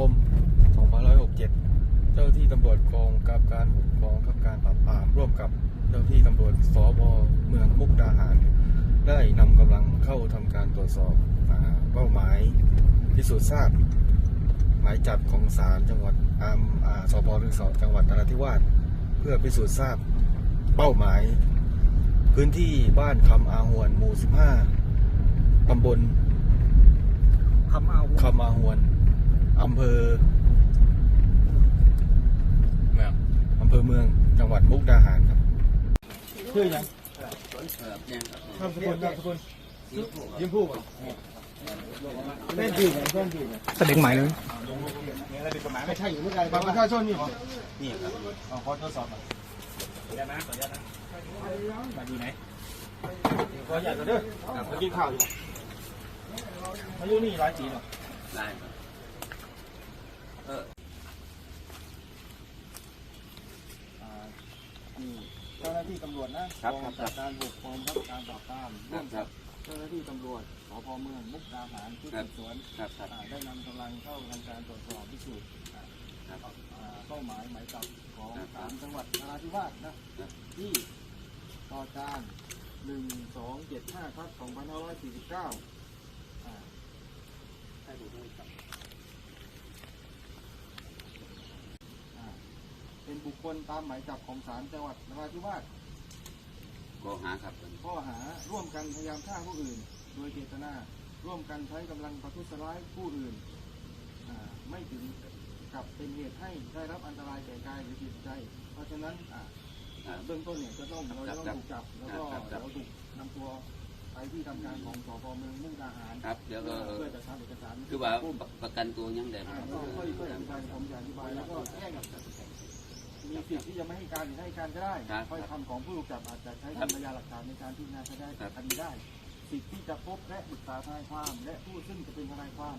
คม 2567 เจ้าหน้าที่ตำรวจกองกับการปกครองกับการปราบปรามร่วมกับเจ้าหน้าที่ตำรวจสบเมืองมุกดาหาร ได้นำกำลังเข้าทำการตรวจสอบอ่าเป้าหมายพิสูจน์ทราบหมายจับของศาลจังหวัดอามอ่าสพหรือสจังหวัดนราธิวาสเพื่อพิสูจน์ทราบเป้าหมาย พื้นที่บ้านคำอาหวนหมู่ 15ตำบลคำเอาคำอาหวน อำเภอเมืองอำเภอเมืองจังหวัดมุกดาหารครับชื่อยังเนี่ยครับนามสกุลนามสกุลยิ้มผู้ป่ะเล่นดีไงเล่นดีไงแสดงหมายเลยไม่ใช่อยู่ไม่ไกลบัตรประชาชนนี่เหรอนี่ครับอ๋อขอทดสอบหน่อยมาดูไหนขออยากจะเด้อมากินข้าวอยู่มาอยู่นี่หลายปีเนาะได้ ครับเอออ่านี่เจ้าหน้าที่ตำรวจนะครับกองครับการปกครองครับการปราบปรามคร่รัวบมครักับบเจ้าหน้าที่ตำรวจสพเมืองมุกดาหารชุดครัสืบบสวนครับครับ อ่าได้นำกำลังเข้าทำการตรวจสอบพิสูจน์อ่าครับ อ่าเป้าหมายหมายจับของครับศาลจังหวัดนราธิวาสนะครับ ที่ต่อจานหนึ่งสองเจ็ดห้าครับสองพันห้าร้อยสี่สิบเก้าอ่าให้ดูด้วยครับ อ่าเป็น บุคคลตามหมายจับของศาลจังหวัดนราธิวาสก็หาครับข้อหาร่วมกันพยายามฆ่าผู้อื่น โดยเจตนาร่วมกันใช้กำลังประทุษร้ายผู้อื่นอ่าไม่ถึงกับเป็นเหตุให้ได้รับอันตรายแก่กายหรือจิตใจ เพราะฉะนั้นอ่าครับเบื้องต้นเนี่ยจะต้องเราจะต้องถูกจับแล้วก็ครับครับเราถูกนำตัวไปที่ทำการของสพเมืองมุกดาหารครับ เดี๋ยวก็เพื่อจะทำเอกสารคือว่าผู้ประกันตัวยังได้อ่าครับ ก็ค่อยๆอธิบายผมจะอธิบายแล้วก็แจ้งกับมี สิทธิ์ที่จะไม่ให้การหรือให้การก็ได้ครับค่อยคำของผู้ถูกจับอาจจะใช้เป็นพยานหลักฐานในการพิจารณาคดีได้ครับคดีได้สิทธิ์ที่จะพบและปรึกษาทนายความ และผู้ซึ่งจะเป็นทนายความ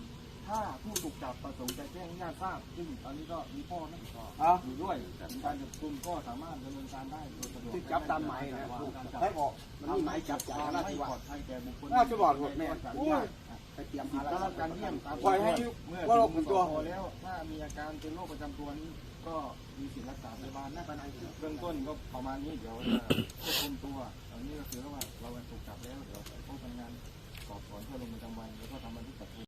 ถ้าผู้ถูกจับประสงค์จะแจ้งให้ญาติทราบซึ่งตอนนี้ก็มีพ่อนั่งต่ออยู่ด้วยถึงการจับกุมก็สามารถดำเนินการได้โดยสะดวกที่จับตามหมายนะว่าการจับให้บอกมันมีหมายจับจากราชไม่วัปลอฒดภัยแก่บุคคลน่าจะบอกหมดแม่ก็จะอนุโอ้ญายตไปเตรียมสิหาทธิ์แล้ได้รับการเยี่ยมตามปล่อยให้เมื่อว่าเราถึเป็นงตัว พอแล้วถ้ามีอาการเป็นโรคประจำตัวนี้ ก็มีสิทธิ์รักษาพยาบาลนะเบื้องต้นก็ประมาณนี้เดี๋ยวจะควบคุมตัวตอนนี้ก็คือว่าเราถูกจับแล้วเดี๋ยวไปพบพนักงานสอบสวนเพื่อลงประจำวันแล้วก็ทำบันทึกจับกุม